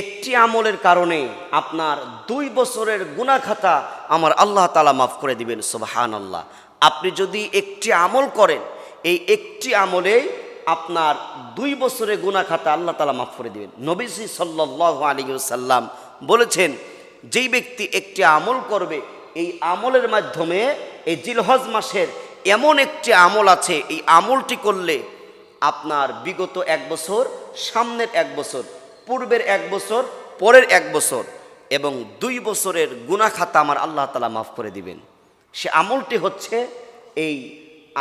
একটি আমলের কারণে আপনার দুই বছরের গুনাখাতা আমার আল্লাহ তালা মাফ করে দিবেন সুবাহান আল্লাহ আপনি যদি একটি আমল করেন, এই একটি আমলে আপনার দুই বছরের গুনাখাতা আল্লাহ তালা মাফ করে দিবেন। নবীজি সাল্লাহ আলী সাল্লাম বলেছেন, যেই ব্যক্তি একটি আমল করবে, এই আমলের মাধ্যমে এই জিলহজ মাসের এমন একটি আমল আছে, এই আমলটি করলে আপনার বিগত এক বছর, সামনের এক বছর পূর্বের এক বছর, পরের এক বছর এবং দুই বছরের গুনাখাতা আমার আল্লাহ তালা মাফ করে দিবেন। সে আমলটি হচ্ছে এই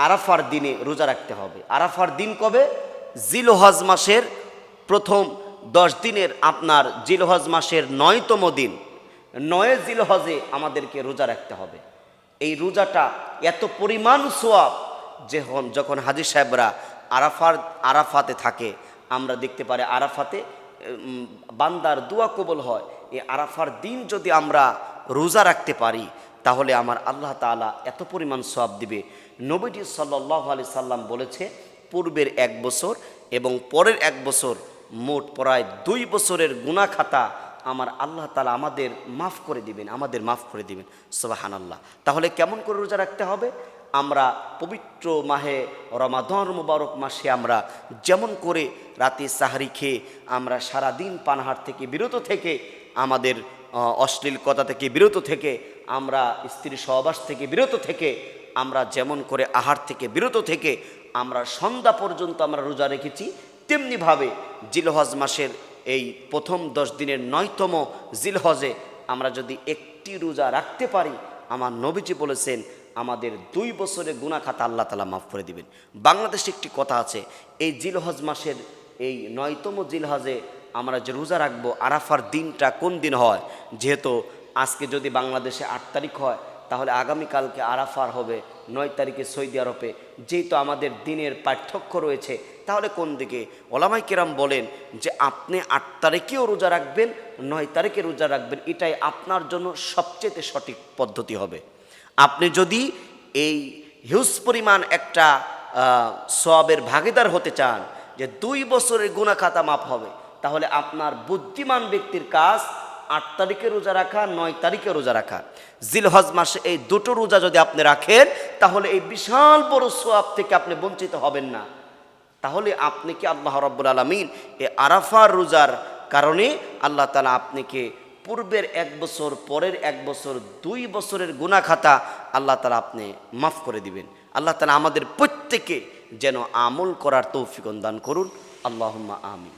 আরাফার দিনে রোজা রাখতে হবে। আরাফার দিন কবে? জিলহজ মাসের প্রথম দশ দিনের আপনার জিলহজ মাসের নয়তম দিন। নয় জিলহজে আমাদেরকে রোজা রাখতে হবে। এই রোজাটা এত পরিমাণ সোয়াব যখন যখন হাজির সাহেবরা আরাফার, আরাফাতে থাকে, আমরা দেখতে পারি আরাফাতে বান্দার দোয়া কবল হয়, এই আরাফার দিন যদি আমরা রোজা রাখতে পারি, তাহলে আমার আল্লাহ তাআলা এত পরিমাণ সব দিবে। নবীজি সাল্লাহ আলি সাল্লাম বলেছে, পূর্বের এক বছর এবং পরের এক বছর মোট প্রায় দুই বছরের গুণা খাতা আমার আল্লাহ তালা আমাদের মাফ করে দিবেন, আমাদের মাফ করে দিবেন। সোবাহান আল্লাহ তাহলে কেমন করে রোজা রাখতে হবে? আমরা পবিত্র মাহে রমাদন মুবারক মাসে আমরা যেমন করে রাতে সাহারি খেয়ে আমরা সারাদিন পানাহার থেকে বিরত থেকে, আমাদের অশ্লীল কথা থেকে বিরত থেকে, আমরা স্ত্রী সহবাস থেকে বিরত থেকে, আমরা যেমন করে আহার থেকে বিরত থেকে, আমরা সন্ধ্যা পর্যন্ত আমরা রোজা রেখেছি, তেমনিভাবে জিলহজ মাসের এই প্রথম দশ দিনের নয়তম জিলহজে আমরা যদি একটি রোজা রাখতে পারি, আমার নবীজি বলেছেন আমাদের দুই বছরে গুণাখাতা আল্লাহ তালা মাফ করে দিবেন। বাংলাদেশে একটি কথা আছে, এই জিলহজ মাসের এই নয়তম জিলহজে আমরা যে রোজা রাখব, আরাফার দিনটা কোন দিন হয়? যেহেতু আজকে যদি বাংলাদেশে আট তারিখ হয়, তাহলে আগামীকালকে আরাফার হবে, নয় তারিখে সৌদি আরবে। যেহেতু আমাদের দিনের পার্থক্য রয়েছে, তাহলে কোন দিকে? ওলামাই কেরাম বলেন যে আপনি আট তারিখেও রোজা রাখবেন, নয় তারিখে রোজা রাখবেন, এটাই আপনার জন্য সবচেয়ে সঠিক পদ্ধতি হবে। আপনি যদি এই হিউজ পরিমাণ একটা সবের ভাগিদার হতে চান যে দুই বছরের গুণা খাতা মাপ হবে, তাহলে আপনার বুদ্ধিমান ব্যক্তির কাজ আট তারিখে রোজা রাখা, নয় তারিখে রোজা রাখা। জিলহজ মাসে এই দুটো রোজা যদি আপনি রাখেন, তাহলে এই বিশাল বড় সোয়াব থেকে আপনি বঞ্চিত হবেন না। তাহলে আপনি কি আল্লাহ রব্বুল আলমিন এই আরাফার রোজার কারণে আল্লাহ তালা আপনাকে পূর্বের এক বছর, পরের এক বছর, দুই বছরের গুণা খাতা আল্লাহ তালা আপনি মাফ করে দিবেন। আল্লাহ তালা আমাদের প্রত্যেকে যেন আমল করার তৌফিকন দান করুন। আল্লাহ আমিন।